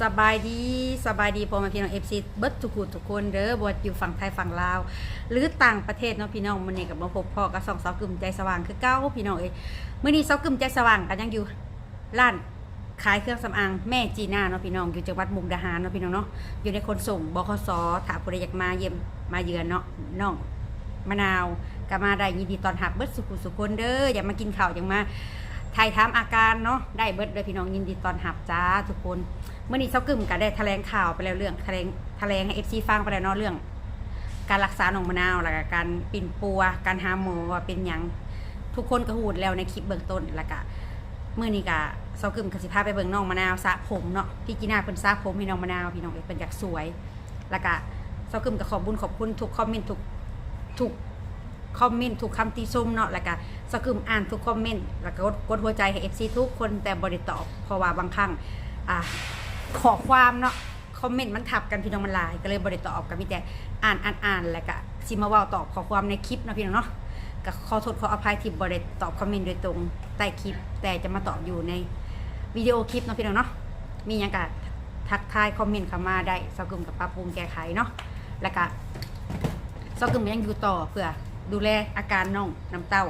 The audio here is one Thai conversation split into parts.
สบายดีสบายดีพ่อแม่พี่น้องเอฟซีเบิร์ดทุกคนทุกคนเด้อบวชอยู่ฝั่งไทยฝั่งลาว หรือต่างประเทศเนาะพี่น้องมันนี่กับมาพบพ่อกับสองสาวกลุ่มใจสว่างคือเก้าพี่น้องเอ้ยมื่อนี้สาวกลุ่มใจสว่างกันยังอยู่ร้านขายเครื่องสำอางแม่จีน่าเนาะพี่น้องอยู่จังหวัดมุกดาหารเนาะพี่น้องเนาะอยู่ในคนส่งบคสถามผู้ใดอยากมาเยี่ยมมาเยือนเนาะน้องมะนาวก็มาได้ยินดีตอนหับเบิร์ดสุขุสุคนเด้ออย่ามากินข้าวอย่างมาไทยถามอาการเนาะได้เบิดเลยพี่น้องยินดีตอนหับจ้าทุกคน เมื่อนี้เช้ากึ่มก็ได้แถลงข่าวไปแล้วเรื่องแถลงแถลงให้เอฟซีฟังไปแล้วเนาะเรื่อง การรักษาหนองมะนาวแล้วก็การปิ่นปัว การหาหมอว่าเป็นหยังทุกคนก็หูดแล้วในคลิปเบื้องต้นแล้วก็เมื่อนี้ก็เช้ากึ่มกสิพาไปเบิ่งน้องมะนาวสระผมเนาะพี่กีน่าเพิ่นสระผมให้น้องมะนาวพี่น้องเอ้ยเป็นอยากสวย แล้วก็เช้ากึ่มก็ขอบบุญขอบคุณทุกคอมเมนต์ทุกทุกคอมเมนต์ทุกคำติชมเนาะแล้วก็สกึมอ่านทุกคอมเมนต์แล้วก็กดกดหัวใจให้ FC ทุกคนแต่บริตอบเพราะว่าบางครั้งอ่า ขอความเนาะคอมเมนต์มันทับกันพี่น้องมันหลาย ก็เลยบริตอบกับพี่แต่อ่านอ่านอ่านแล้วก็ซิมาว่าตอบขอความในคลิปเนาะพี่น้องเนาะก็ขอโทษขออภัยที่บริตอบคอมเมนต์โดยตรงใต้คลิป แต่จะมาตอบอยู่ในวิดีโอคลิปเนาะพี่น้องเนาะมีหยังก็ทักทายคอมเมนต์เข้ามาได้สกึมกับปรับปรุงแก้ไขเนาะแล้วก็ซอกึมยังอยู่ต่อเพื่อดูแลอาการน้องน้ำเต้า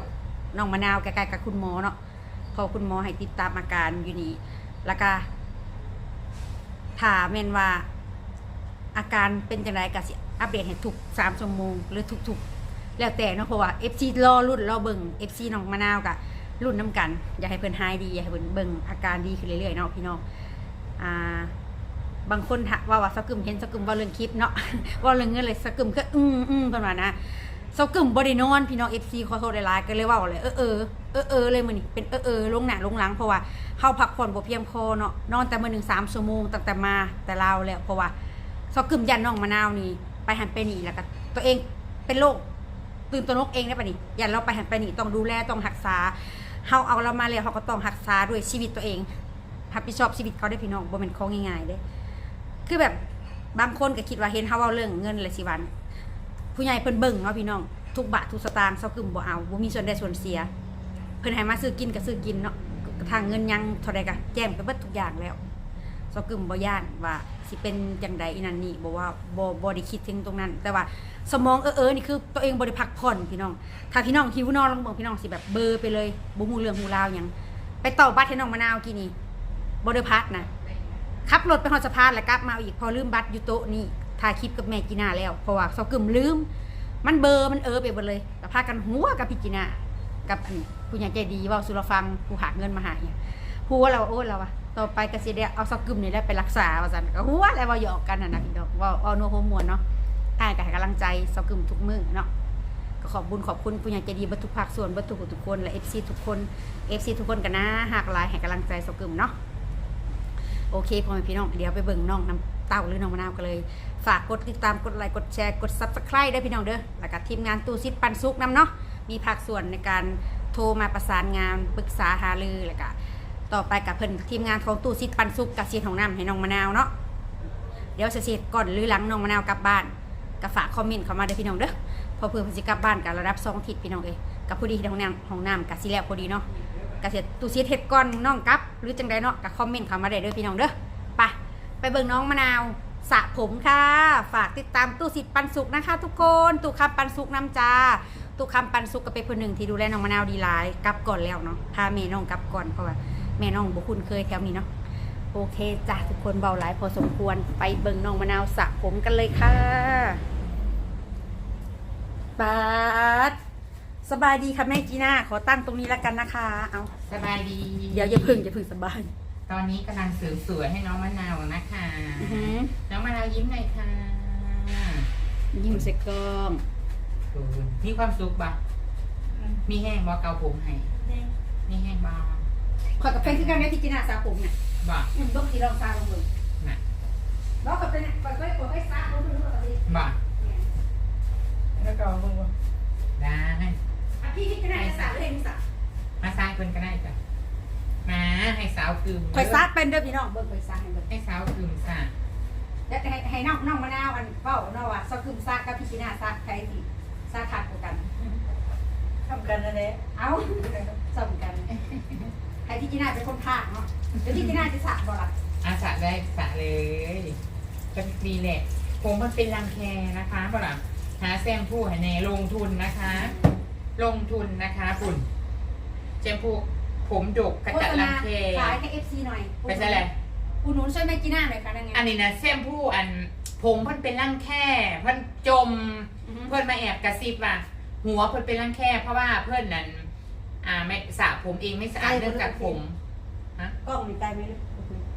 น้องมะนาวใกล้ๆกับคุณหมอเนาะพอคุณหมอให้ติดตามอาการอยู่นี่แล้วก็ ถามเมนว่าอาการเป็นจังไรก็สิอัปเดตให้ทุกสามชั่วโมงหรือทุกๆ แล้วแต่เนาะเพราะว่า FC รอรุ่นรอเบิ่ง FC น้องมะนาวกับรุ่นน้ำกัน อยากให้เพิ่นหายดี อยากให้เพิ่นเบิ่งอาการดีขึ้นเรื่อยๆเนาะพี่น้องอ่าบางคนถามว่าว่าสกึมเห็นสกึมว่าเรื่องคลิปเนาะว่าเรื่องเงินเลยสกึมก็อืมอืมเพิ่นว่านะ สกึมบ่ได้นอนพี่น้อง FC ขอโทษหลายๆก็เลยว่าเลยเออเออเออเออเลยมือนี้เป็นเออเออลงหนาลงหลังเพราะว่าเฮาพักผ่อนบ่เพียงพอเนาะนอนแต่มือหนึ่ง3ชั่วโมงตั้งแต่มาแต่ลาวแล้วเพราะว่าสกึมยันน้องมะนาวนี่ไปหันไปหนีแล้วก็ตัวเองเป็นโรคตื่นตระหนกเองได้ปะนี่ยันเราไปหันไปหนีต้องดูแลต้องรักษาเฮาเอาเรามาแล้วเฮาก็ต้องรักษาด้วยชีวิตตัวเองรับผิดชอบชีวิตเขาได้พี่น้องบ่แม่นของง่ายๆเด้คือแบบบางคนก็คิดว่าเห็นเขาเว้าเรื่องเงินเลยสิวัน ผู้ใหญ่เพิ่นเบิ่งเนาะพี่น้องทุกบาททุกสตางค์เซากึมบ่เอาบ่มีส่วนได้ส่วนเสีย เพิ่นให้มาซื้อกินก็ซื้อกินเนาะทางเงินยังเท่าใดก็แจ้มไปเบิดทุกอย่างแล้วเซากึมบ่ย่านว่าสิเป็นจังใดอีนั่นนี่บ่ว่าบ่บ่ได้คิดถึงตรงนั้น แต่ว่าสมองเออเออนี่คือตัวเองบ่ได้พักผ่อนพี่น้อง ถ้าพี่น้องหิวนอนลองเบิ่งพี่น้องสิแบบเบลอไปเลยบ่ฮู้เรื่องฮู้ราวหยังไปต่อบัตรให้น้องมะนาวกี่นี่บ่ได้พักนะขับรถไปฮอดสะพานแล้วกลับมาอีกพอลืมบัตรอยู่โต๊ะนี่ ถ่ายคลิปกับแม่จีน่าแล้วเพราะว่าเซากึมลืม มันเบอร์มันเออไปหมดเลยก็พากันหัวกับพี่จีน่ากับผู้ใหญ่ใจดีว่าสุรฟังผู้หาเงินมาหาเนี่ยผู้ว่าเราโอ้เราอะต่อไปก็สิได้เอาซากึมนี่แหละไปรักษาว่าซั่นก็หัวแล้วว่าหยอกกันนะนะพี่ดอกว่าเอาโนโฮมวนเนาะอ่านก็ให้กำลังใจซากึมทุกมือเนาะก็ขอบบุญขอบคุณผู้ใหญ่ใจดีเบัทุกภาคส่วนเบัทุกทุกคนและ FC ทุกคน FC ทุกคนกันนะหากหลายให้กำลังใจเซากึมเนาะโอเคพ่อแม่พี่น้องเดี๋ยวไปเบิ่งน้องน้ำ เต้าหรือน้องมะนาวกันเลย ฝากกดติดตามกดไลค์กดแชร์กด subscribe ด้วยพี่น้องเด้อแล้วก็ทีมงานตู้ซิดปันซุกน้ำเนาะมีภาคส่วนในการโทรมาประสานงานปรึกษาหารือแล้วก็ต่อไปกับเพิ่นทีมงานของตู้ซิดปันซุกกับเสียของน้ำให้น้องมะนาวเนาะเดี๋ยวจะเสร็จก่อนหรือหลังน้องมะนาวกลับบ้านก็ฝากคอมเมนต์เข้ามาเด้พี่น้องเด้อเพอเพื่อเพิ่นสิกลับบ้านกับระดับสองทิศพี่น้องเอ้ยกับพอดีที่ห้องน้ำห้องน้ำกับสิแล้วพอดีเนาะกเสียตูเสียเฮ็ดก้อนน้องกลับ หรือจังใดเนาะก็คอมเมนต์เข้ามาได้เด้อพี่น้องเด้อ ไปไปเบิ่งน้องมะนาวสระผมค่ะ ฝากติดตามตู้สิทธิ์ปันสุกนะคะ ทุกคนตู้คำปันสุกน้ำจ้าตู้คำปันสุกก็เป็นคนหนึ่งที่ดูแลน้องมะนาวดีหลายกลับก่อนแล้วเนาะพาแม่น้องกลับก่อนเพราะว่าแม่น้องบุคุ้นเคยแถวนี้เนาะโอเคจ้ะทุกคนเบาหลายพอสมควรไปเบิ่งน้องมะนาวสระผมกันเลยค่ะปาดสบายดีค่ะแม่จีน่าขอตั้งตรงนี้แล้วกันนะคะ เอาสบายดี เดี๋ยวอย่าพึ่งอย่าพึ่งสบาย ตอนนี้กำลังเสริมสวยให้น้องมะนาวนะคะ อือหือน้องมะนาวยิ้มหน่อยค่ะยิ้มใส่กล้องโอ้ยมีความสุขปะมีแห้งบอเกาผมให้มีแห้งบอขอยกับแฟนคือกันแม่ที่จีน่าสระผมเนี่ยบออืมต้องสีรองซาลงมือน่ะแล้วกับเป็นขอยก็ขอยก็ซาลงมือเลยบอแล้วก็มึงว่าได้ อะพี่ที่จีน่าจะสระเล่นสระมาซ้ายคนก็ได้จ้ะ มาให้สาวกึมขอยซาเป็นเด้อพี่น้องเบิ่งขอยซาให้เบิ่งให้สาวกึมซะแล้วให้ให้น้องน้องมะนาวอันเว้าเนาะว่าซอกึมซากับพี่จีน่าซาใครสิซาขาดกว่ากัน ทำกันนั่นแหละเอาสมกันให้พี่จีน่าเป็นคนพากเนาะเดี๋ยวพี่จีน่าจะสระบ่ล่ะอาสระได้สระเลยก็ดีแหละผมมันเป็นรังแคนะคะเปล่าหาแซมผู้ให้แน่ลงทุนนะคะ ลงทุนนะคะคุณแชมพู ผมดกกระโฆจัดษรัณางแคขายให้เอฟซีหน่อยไปใช่แหละอุดหนุนช่วยแม่จีน่าหน่อยค่ะนั่นไงอันนี้นะแซมผู้อันผมเพิ่นเป็นรังแค่เพิ่นจมอือฮึเพื่อนมาแอบกระซิบว่าหัวเพื่อนเป็นรังแค่เพราะว่าเพื่อนนั้น อ่าไม่สระผมเองไม่สะอาดเรื่องจากผมกล้องมีไกลไหมลูก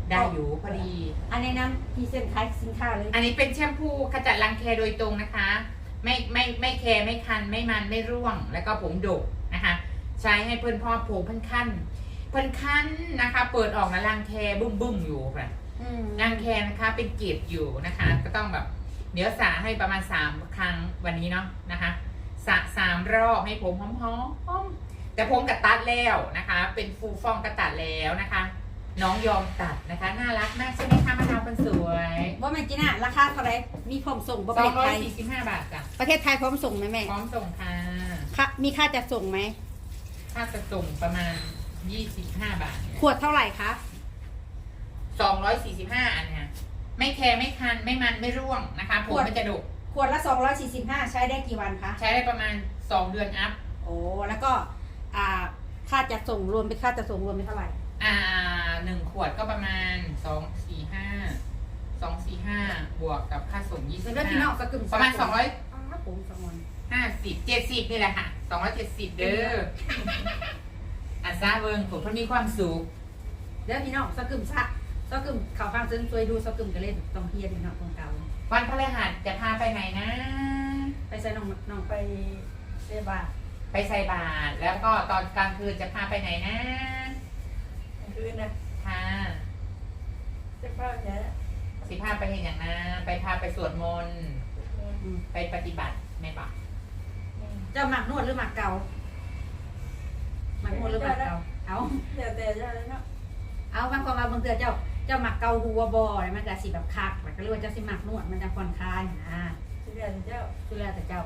ได้อยู่พอดี อันนี้นะพรีเซนต์ขายสินค้าเลย อันนี้เป็นแชมพูขจัดรังแคโดยตรงนะคะ ไม่ไม่ไม่แคร์ไม่คันไม่มันไม่ร่วง แล้วก็ผมดกนะคะ ใช้ให้เพื่อนพ่อผมเพื่อนคันเพื่อนคันนะคะ เปิดออกนะรังแคบุ้มบุ้มๆอยู่ค่ะอืมรังแคนะคะเป็นเกล็ดอยู่นะคะ ก็ต้องแบบเดี๋ยวสระให้ประมาณสามครั้งวันนี้เนาะนะคะสระสามรอบให้ผมหอมๆแต่ผมกระตัดแล้วนะคะ เป็นฟูฟ่องกระตัดแล้วนะคะ น้องยอมตัดนะคะ น่ารักมากใช่ไหมคะมะนาวคนสวยว่าแม่จีน่าราคาเท่าไหรมีพร้อมส่งบ่ปสระอเทงศร้อไทยยสี่สิบห้าบาทจ้ะประเทศไทยพร้อมส่งไหมแม่พร้อมส่งค่ะ ค่ะมีค่าจัดส่งไหม ค่าจะส่งประมาณยี่สิบห้าบาทขวดเท่าไหร่คะสองร้อยสี่สิบห้าอันเนี่ยไม่แคร์ไม่คันไม่มันไม่ร่วงนะคะผมมันจะดกขวดละ 245 ใช้ได้กี่วันคะ ใช้ได้ประมาณ 2 เดือนอัพ โอ้ แล้วก็ค่าจะส่งรวมเป็นค่าจะส่งรวมเป็นเท่าไหร่ อ่าหนึ่งขวดก็ประมาณ 2 4 5 2 4 5 บวกกับค่าส่งยี่สิบห้าประมาณ 200 โค้งสะอนห้าสิบเจ็ดสิบนี่แหละค่ะสองร้อยเจ็ดสิบเด้ออาซาเวิงผมเพิ่นมีความสุขเด้อพี่น้องสะกึมซะสะกึมเขาฟังซึ้งช่วยดูสะกึมกันเล่นต้องเฮียพี่น้องของเก่าวันพระรหัสจะพาไปไหนนะ ไปใส่น้องน้องไปเซบาทไปใส่บาทแล้วก็ตอนกลางคืนจะพาไปไหนนะกลางคืนนะค่ะจะพาไปไหนสิพาไปเห็นอย่างน้ะไปพาไปสวดมนต์ ไปปฏิบัติแม่บอกเจ้าหมักนวดหรือหมักเก่าหมักนวดหรือหมักเก่าเอาเดี๋ยวแต่จะเนาะเอาบางคนมาบางเตือเจ้าเจ้าหมักเกาหัวบอยมันจะสีแบบคักแล้วก็เรียกว่าเจ้าสิหมักนวดมันจะผ่อนคลายนะเดี๋ยวเจ้าคือแล้วแต่เจ้า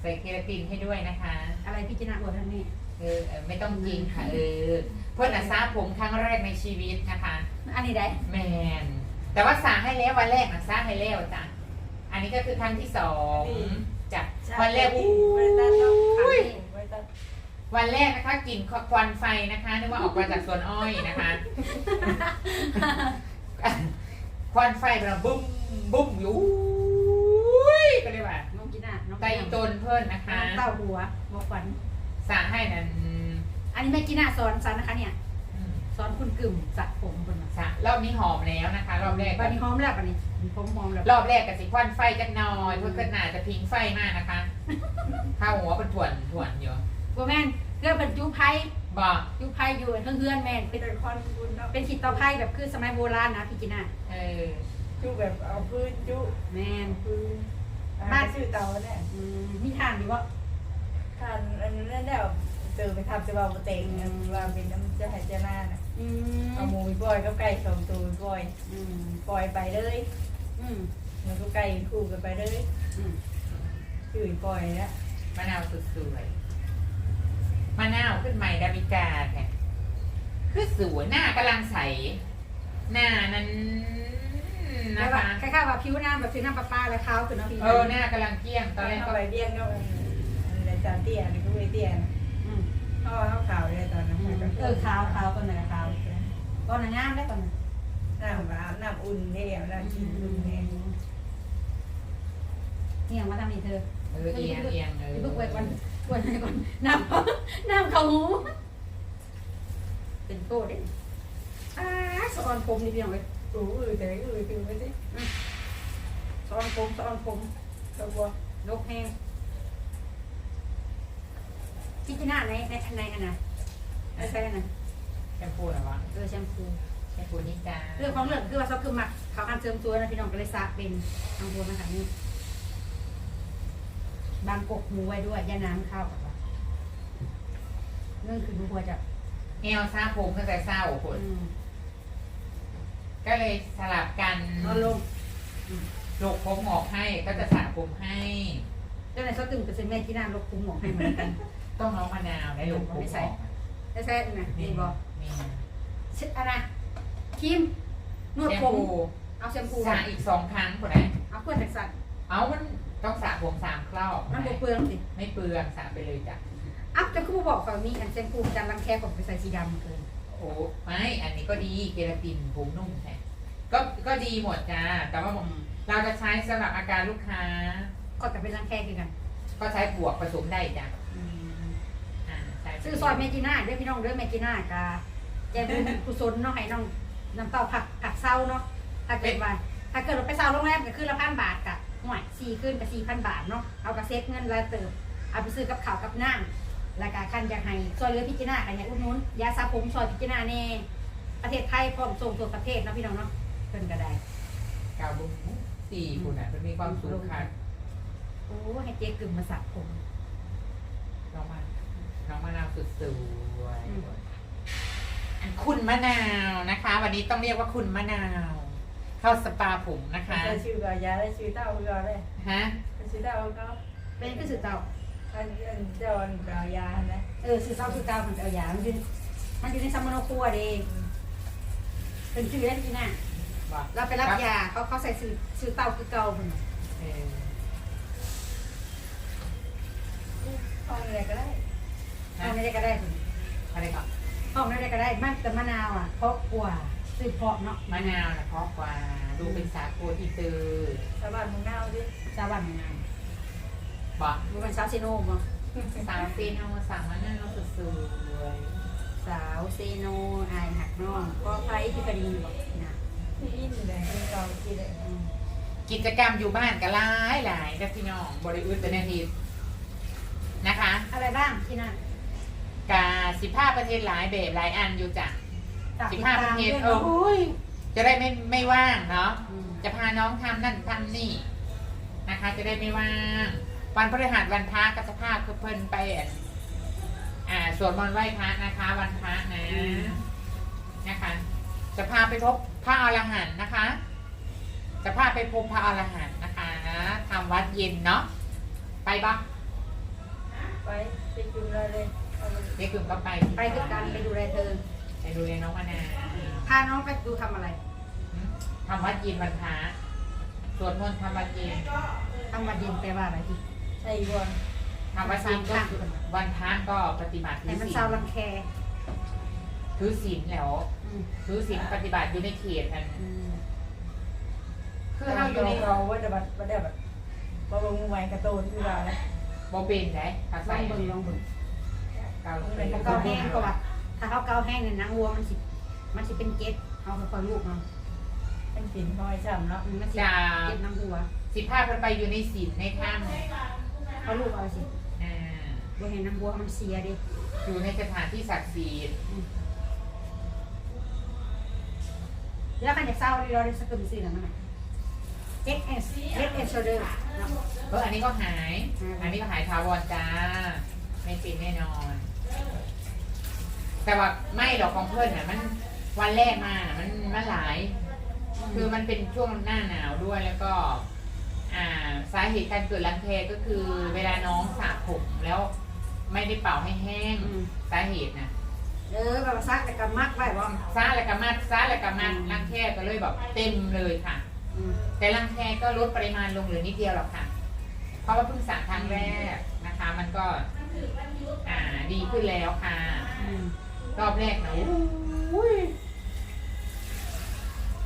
ใส่เคราตินให้ด้วยนะคะ อะไรพิจารณาอวดทั้งนี้ เออเออไม่ต้องกินค่ะเออเพื่อนอาซาผมครั้งแรกในชีวิตนะคะ อันนี้ได้แมนแต่ว่าสาให้แล้ววันแรกนะสาให้แล้วจ้ะ อันนี้ก็คือครั้งที่สองจ้ะวันแรกอู้ไว้ตัดเนาะยไว้ตัดวันแรกนะคะกลิ่นควันไฟนะคะนึกว่าออกมาจากสวนอ้อยนะคะควันไฟแบบบุ้มบุ้มอยู่อุ้ยก็เลยว่าน้องกินอะน้องไตตนเพิ่นนะคะน้องเต้าหัวบอกขวัญสาให้นั้นอันนี้แม่กินอะสอนสันนะคะเนี่ยอืมสอนคุณกึ่มสัดผมคนมาสารอบนี้หอมแล้วนะคะรอบแรกบันนี้หอมแล้วบันนี้ ผมหอมแล้วรอบแรกกับสิควันไฟจักหน่อยเพื่อนก็น่าจะพิงไฟมากนะคะข้าวหัวเป็นถ่วนถ่วนอยู่โบแมนเรื่องเป็นจูไพ่บอกจูไพ่อยู่เพื่อนเพื่อนๆแมนเป็นเป็นคอนบุญเนาะเป็นขีดเตาไพ่แบบคือสมัยโบราณนะพี่กินอะเออจุแบบเอาพื้นจุแมนพื้นบ้านชื่อเตาเนี่ยอืมมีทางดีว่าทานอันนั้นแล้วเจอไปทำจะว่าเต็งว่าเป็นน้ำจะหายใจหน้าน่ะอืมเอาหมูปล่อยก็ไก่สองตัวปล่อยอืมปล่อยไปเลยอื มมันก็ไก่คู่กันไปเลยอืมชื่อปล่อยแล้วมะนาวสุดสวยมะนาวขึ้นใหม่ดาวิกาแค่คือสวยหน้ากำลังใส หน้านั้นแล้นะวว่าคะคล้ายๆว่าผิวหน้าแบบผิวหน้าปลาปลาแล้วขาวขึ้นเนาะพี่เออหน้ากำลังเกลี้ยงตตออนนแรแรกกก็ก็ไปเบี้ยงก็อะไรจานเตี้ยนี่ก็ไปเตี้ยเขาเขาขาวเลยตอนนั้นเออขาวขาวตอนไหนขาวตอนไหนงามได้ตอนไห นน้ำน้ำน้ำอุ่นเนี่ยน้ำกินอุ่นเนี่ยเนี่ยมาทำนี่เธอเออเอียงเอียงเออเพิ่งไว้ก่อนไว้ก่อนน้ำน้ำเขาหูเป็นโก้เด้อ่าสอนผมนี่พี่น้องเว้ยโอ้ยแต่ก็เลยคือไม่ได้สอนผมสอนผมตัวบัวลกแห้งพิจารณาในในในอันน่ะในใส่อันน่ะแชมพูเหรอวะเออแชมพู แชมพูนี่จ้าเรื่องของเรื่องคือว่าเขาคือหมักเขาการเสริมตัวนะพี่น้องก็เลยสระเป็นทางบัวนะคะนี่บางกกหมูไว้ด้วยยาน้ำเข้าเรื่องคือหนูบัวจะแอลซาผมตั้งแต่เศร้าคนอืมก็เลยสลับกันนอนลงลกผมออกให้ก็จะสระผมให้ เจ้าไหนเขาตึงเป็นเส้นแม่ที่น่าลกคุ้มหมอกให้เหมือนกันต้องน้องมะนาวได้ลกผมออกได้ใส่อันน่ะนี่บอกนี่ชิดอันน่ะ ครีมนวดแชมผมพูเอาแชมพูสระอีกสองครั้งคนไหนเอาเพื่อนจากสัตว์เอามันต้องสระผมสามครอบมันบ่เปลืองสิไม่เปลืองสระไปเลยจ้ะอัพจะคู่บอกก่อนมีอันแชมพูจันรังแคผมไปใส่สีดำเกินโอ้ไม่อันนี้ก็ดีเคราตินผมนุ่มแท้ก็ก็ดีหมดจ้าแต่ว่าผมเราจะใช้สำหรับอาการลูกค้า ก็จะเป็นรังแคคือกันก็ใช้บวกผสมได้จ้ะอ่าใช้ซื้อซอยเมจิน่าเด้อพี่น้องเด้อเมจิน่ากาแกบุญกุศลเนาะให้น้อง น้ำเต้าผักผักเศร้าเนาะถ้าเกิดว่าถ้าเกิดเราไปเศร้าโรงแรมก็คือละพันบาทกะหน่วยสี่ขึ้นกับสี่พันบาทเนาะเอากระเซ็ตเงินรายเติบเอาไปซื้อกับข้าวกับน้ำแล้วก็คันอยากให้ซอยเรือพิจินากันอย่างอุดหนุนยาสระผมซอยพิจินาแน่ประเทศไทยพร้อมส่งตัวประเทศเนาะพี่น้องเนาะเพิ่นก็ได้กาวบุ้งสี่คุณอะมันมีความสูงค่ะโอ้ให้เจ๊กึ่มมาสระผมน้องมาน้องมะนาวสุดสวยอืมอัน คุณมะนาวนะคะ วันนี้ต้องเรียกว่าคุณมะนาว เข้าสปาผมนะคะได้ชื่อกับยาได้ชื่อเต้าก็ได้ฮะชื่อเต้าก็เป็นคือสื่อเจ้าอันอันเจ้าอันกับยานะเออสื่อเจ้าสื่อเจ้ามันจะเอาอย่างมันอยู่มันอยู่ในซัมมโนครัวเด้เป็นชื่อได้พี่น่ะบอกเราไปรับยาเขาเขาใส่สื่อสื่อเต้าคือเก่าเพิ่นน่ะเออห้องอะไรก็ได้ห้องได้ก็ได้เพิ่นอะไรก่อน ห้องได้ก็ได้มันแต่มะนาวอะเพราะกว่าสื่อเพาะเนาะมะนาวนะเพราะกว่าดูเป็นสาคูที่ตือชาวบ้านมึงเน่าดิชาวบ้านมะนาวบอกดูเป็นสาวเซโนบ่สาวซีโนสาวมะนาวสุดสวยสาวเซโนอายหักน้องก็ไผที่กระดีบอกนะอินเลยเราคิดเลยอืมกิจกรรมอยู่บ้านก็หลายหลายนะพี่น้องบริอุตเป็นอาทิตย์นะคะ อะไรบ้างที่นั่น กาสิบห้าประเทศหลายแบบหลายอันอยู่จ้ะฝกสิติบดห้าตประเทศด้วยเออนาะอุ้ยจะได้ไม่ไม่ว่างเนาะอืมจะพาน้องทำนั่นทำนี่นะคะ จะได้ไม่ว่าง วันพฤหัสวันพระก็จะพาเพิ่นไปอะอ่าสวดมนต์ไหว้พระนะคะ วันพระนะนะคะจะพาไปพบพระอรหันต์นะคะ จะพาไปพบพระอรหันต์นะคะทำวัดเย็นเนาะไปบ้างไปไปจุ่มเลยเลยเอาเลย เด็กกลุ่มก็ไปไปด้วยกันไปดูแลเธอ ไปดูแลน้องมานาวพาน้องไปดูทำอะไรทำวัดเย็นวันพระสวดมนต์ทำวัดเย็นทำวันเย็นแปลว่าอะไรพี่ใช่บอลทำวัดเย็นก็คือวันพระก็ปฏิบัติถืแต่อมันศีเศร้าลรังแคถือศีลแล้วอืมถือศีลปฏิบัติอยู่ในเขตอันอืมคือเราอยู่ในเราว่าจะบัดบัดได้บัดบำรุงไว้กระโตนที่เราแล้วบอเป็นได้ภาลษาองเบิ่งลองเบิ่ง เก่าเป็นถ้าเกาแห้งก็ว่าถ้าเขาเกาแห้งเนี่ยหนังวัวมันสิมันสิเป็นเกล็ดเอาค่อยๆลูกเนาะเป็นสินห้อยช้ำเนาะอืมมันสิจะเกล็ดหนังวัวสิบห้าคนไปอยู่ในศีลในถ้เอาลูกเอาสิำอ่าบ่ให้หนังวัวมันเสียดิอยู่ในสถานที่ศักดิ์สิทธิ์แล้วคันจะเศร้านี่เราได้สกุลสิแล้วมันน่ะ Head and Head and Shoulder เนาะเอออันนี้ก็หายอืมอันนี้ก็หายทาวรจ้า ไม่เป็นแน่นอน แต่ว่าไม่หรอกของเพื่อนน่ะมันวันแรกมามันมันหลาย คือมันเป็นช่วงหน้าหนาวด้วยแล้วก็ อ่าสาเหตุการเกิดรังแคก็คือ เวลาน้องสระผมแล้ว ไม่ได้เป่าให้แห้งอืม สาเหตุนะเออแบบว่าซักแต่กำมักไว้บ่ซาและกามัดซาและกามัดอืมรังแคก็เลยแบบเต็มเลยค่ะ อืมแต่รังแคก็ลดปริมาณลงเหลือนิดเดียวหรอกค่ะ เพราะว่าเพิ่งสระครั้งแรกนะคะ มันก็ อ่า ดีขึ้นแล้วค่ะอืมรอบแรกนะอุ้ย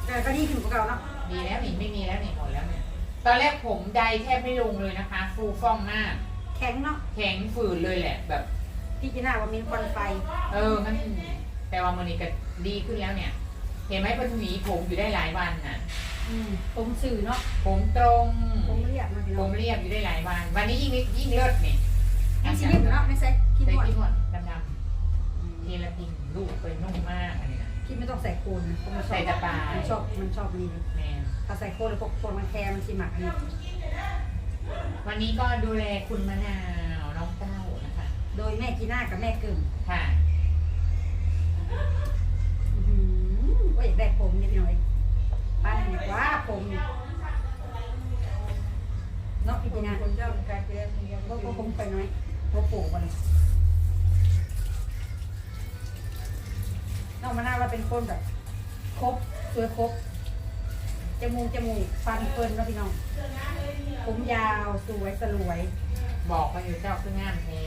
แต่ก็ดีขึ้นกว่าเก่าเนาะดีแล้วนี่ไม่มีแล้วนี่หมดแล้วเนี่ย ตอนแรกผมใดแทบไม่ลงเลยนะคะ ฟูฟ่องมาก แข็งเนาะแข็งฝืดเลยแหละแบบ พี่จีน่าว่ามีควันไฟเออมันแต่ว่ามันนี่ก็ดีขึ้นแล้วเนี่ย เห็นไหมเป็นหวีผมอยู่ได้หลายวันน่ะ อืมผมสื่อเนาะผมตรง ผมเรียกมาพี่ผน้องมเรียบอยู่ได้หลายวัน วันนี้ยิ่งยิ่งเลิศนี่ยั งสิยิ้มเนาะไม่ใช่คิดใส่ว่าขี้หมดดำๆเทลาตินลูกไปนุ่มมากอันนี้นะคิดไม่ต้องใส่โคนนะผมชอบใส่แต่ปลายมันชอบมันชอบนี่เลยแม่ถ้าใส่โคนแล้วพวกโคนมันแคร์มันสิหมักนี่วันนี้ก็ดูแลคุณมะนาวน้องเต้านะคะ โดยแม่จีน่ากับแม่กึ่งค่ะ อื้อหือว่าอยากได้ผมนิดหน่อยป้าเนี่ยว่าผมเนี่ยเนาะพี่คุจีณน่าคุณเจ้าการเรียนยังก็ก็ก็คคงงไปน้อย ว่าปลูกมาเลยน้องมะนาวเราเป็นคนแบบครบสวยครบจมูกจมูกฟันเฟิร์นเนาะพี่น้องผมยาวสวยสลวย บอกมาอยู่เจ้าคืองานแท้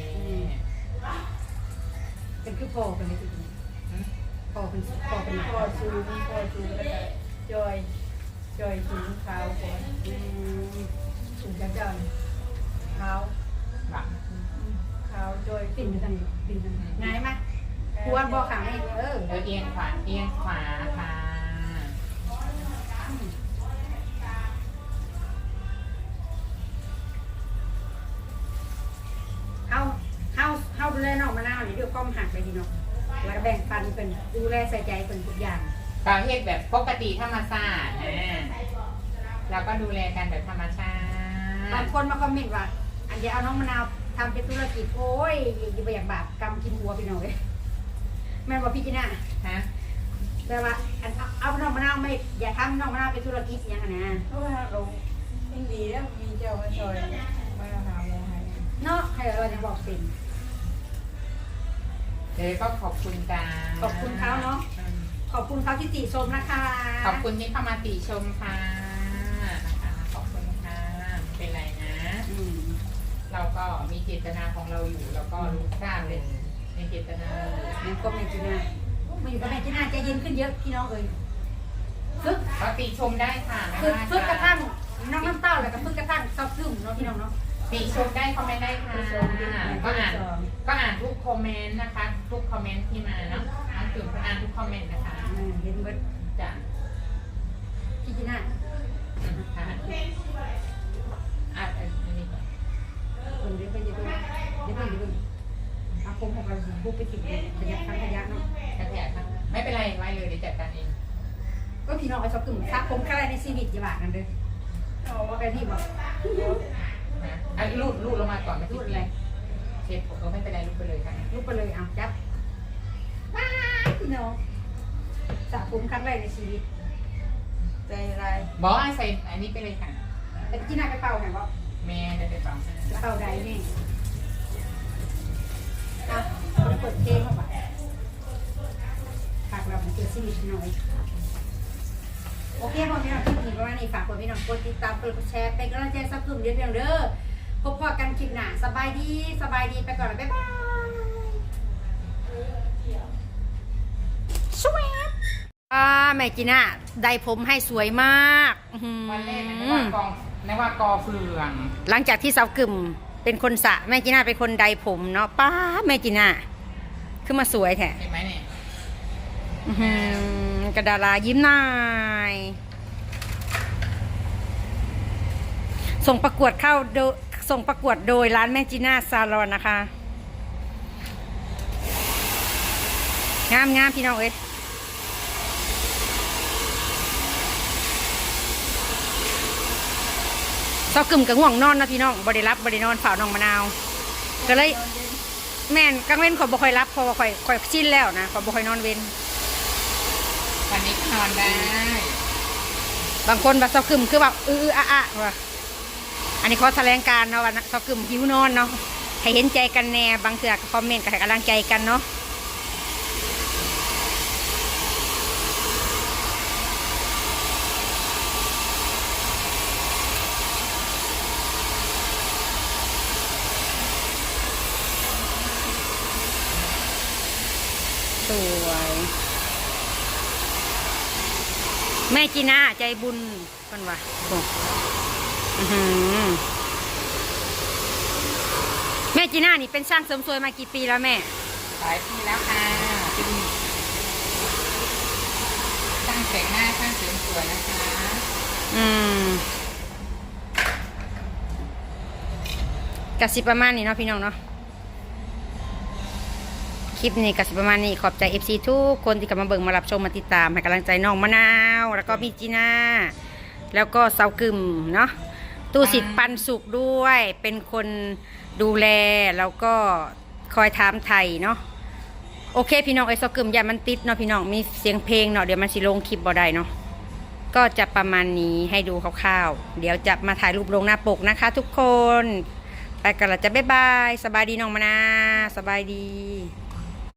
เป็นคือพ่อเป็นเลยทีนี้พ่อเป็นพ่อเป็นพอซูมพอซูมแล้วก็จอยจอยสูงขาวก่อนอืมสูงจังจังขาว แบบขาวจอยปิ่นไปทางนี้ปิ่นไปทางนี้ง่ายมากควรบอกขังให้เออเดี๋ยวเอียงขวาเอียงขวาค่ะเฮาเฮาเฮาดูแลน้องมะนาวนี่ด้วยความหักเลยพี่น้องแล้วก็แบ่งปันเป็นดูแลใส่ใจเป็นทุกอย่างเราเฮ็ดแบบปกติธรรมชาตินะเราก็ดูแลกันแบบธรรมชาบางติคนมาคอมเมนต์ว่า อันเดียวเอาน้องมะนาว ทำเป็นธุรกิจโอ้ยอย่าไปอยากบาปกรรมกินหัวพี่น้องเลยแม่นบอกพี่จีน่าฮะแปลว่าอันเอาเอาน้องมะนาวไม่อย่าทำน้องมะนาวเป็นธุรกิจอย่างนั้นนะเพราะว่าเรายิ่งดีแล้วมีเจ้ามาจอยมาหาโมให้เนาะให้เราจะบอกเป็นเดี๋ยวก็ขอบคุณจ้าขอบคุณเขาเนาะอืมขอบคุณเขาที่ติชมนะคะ ขอบคุณที่เข้ามาติชมค่ะนะคะขอบคุณค่ะไม่เป็นไรนะ อืม เราก็มีเจตนาของเราอยู่เราก็รู้ทราบเลยในเจตนาเราอยู่มันก็แม่จีน่ามาอยู่กับแม่จีน่าใจเย็นขึ้นเยอะพี่น้องเอ้ยฝึกก็ติชมได้ค่ะไม่ฝึกว่าฝึกกระจะทั่งน้องน้ำเต้าแล้วก็ฝึกกระทั่งซอกซึมเนาะพี่น้องเนาะ ติชมได้คอมเมนต์ได้ค่ะชมก็อ่านก็อ่านทุกคอมเมนต์นะคะ ทุกคอมเมนต์ที่มาเนาะน้องจุ๋มก็อ่านทุกคอมเมนต์นะคะอืมเห็นเบิดจ้ะพี่จีน่าอืมค่ะอะ บุกไปทิ้งเลยขยะทั้งขยะเนาะกระแทกค่ะไม่เป็นไรไว้เลยเดี๋ยวจัดการเองก็พี่น้องไอ้ชอบกึ่มซักผมครั้งแรกในชีวิตจะบากันเด้อเอาว่าไปพี่บอกนะอะรูดรูดลงมาก่อนไม่รูดอะเลไรยเช็ดผมก็ไม่เป็นไรรูดไปเลยค่ะรูดไปเลยเอาจับว้าพี่น้องสระผมครั้งแรกในชีวิตใจร้ายบอกให้ใส่อันนี้ไปเลยค่ะแต่พี่น่าไปเป่าไหนบอกแม่ได้ไปฟังเป่าใดนี่ เปิดเพลงเข้าไปฝากเราเป็นเพื่อนชีวิตหน่อยโอเคพ่อพี่น้องคลิปนี้ประมาณนี้ฝากพ่อพี่น้องกดติดตามกดแชร์เป็นกำลังใจสักกลุ่มเดียวเพียงเด้อพบพอกันคลิปหน้าสบายดีสบายดีไปก่อนแล้วบ๊ายบายสวยอ่าแม่จีน่าได้ผมให้สวยมากวันแรกนะนึกว่ากองนึกว่ากอเฟือง หลังจากที่สาวกึ่มเป็นคนสะแม่จีน่าเป็นคนใดผมเนาะป้าแม่จีน่า ขึ้นมาสวยแท้เห็นไหมเนี่ยอื้อหือกระดารายิ้มหน่าย ส่งประกวดเข้าโดส่งประกวดโดยร้านแม่จีน่าซาลอนนะคะ งามงามพี่น้องเอ้ยเศร้ากึ่มกับง่วงนอนนะพี่น้องบริรับบรินอนฝ่าวน้องมะนาว ก็เลย แม่นกลางเว้นขอยบ่ค่อยรับเพราะว่าข่อยข่อยชินแล้วนะขอยบ่ค่อยนอนเว้น วันนี้ก็นอนได้บางคนแบบเศร้ากึ่มคือแบบอื้อๆอะๆว่ะอันนี้ขอแถลงการเนาะว่าเศร้ากึ่มหิวนอนเนาะให้เห็นใจกันแน่บางเถื่อก็คอมเมนต์ก็ให้กำลังใจกันเนาะสวย แม่จีน่าใจบุญกันวะโอ้อื้อหือแม่จีน่านี่เป็นช่างเสริมสวยมากี่ปีแล้วแม่ หลายปีแล้วค่ะเป็นช่างแต่งหน้าช่างเสริมสวยนะคะ อืมกสิประมาณนี้เนาะพี่น้องเนาะ คลิปนี้กสิประมาณนี้ขอบใจ FC ทุกคนที่กำลังเบิ่งมารับชมมาติดตามให้กำลังใจน้องมะนาว แล้วก็พี่จีน่าแล้วก็เสากึมเนาะตู้สิทธิ์ปันสุขด้วย เป็นคนดูแลแล้วก็คอยถามไทยเนาะโอเค พี่น้องไอ้เสากึมอย่ามันติดเนาะพี่น้องมีเสียงเพลงเนาะเดี๋ยวมันสิลงคลิปบ่ได้เนาะก็จะประมาณนี้ให้ดูคร่าวๆ เดี๋ยวจะมาถ่ายรูปลงหน้าปกนะคะ ทุกคน ไปกันละจะบ๊ายบาย สบายดีน้องมะนาสบายดี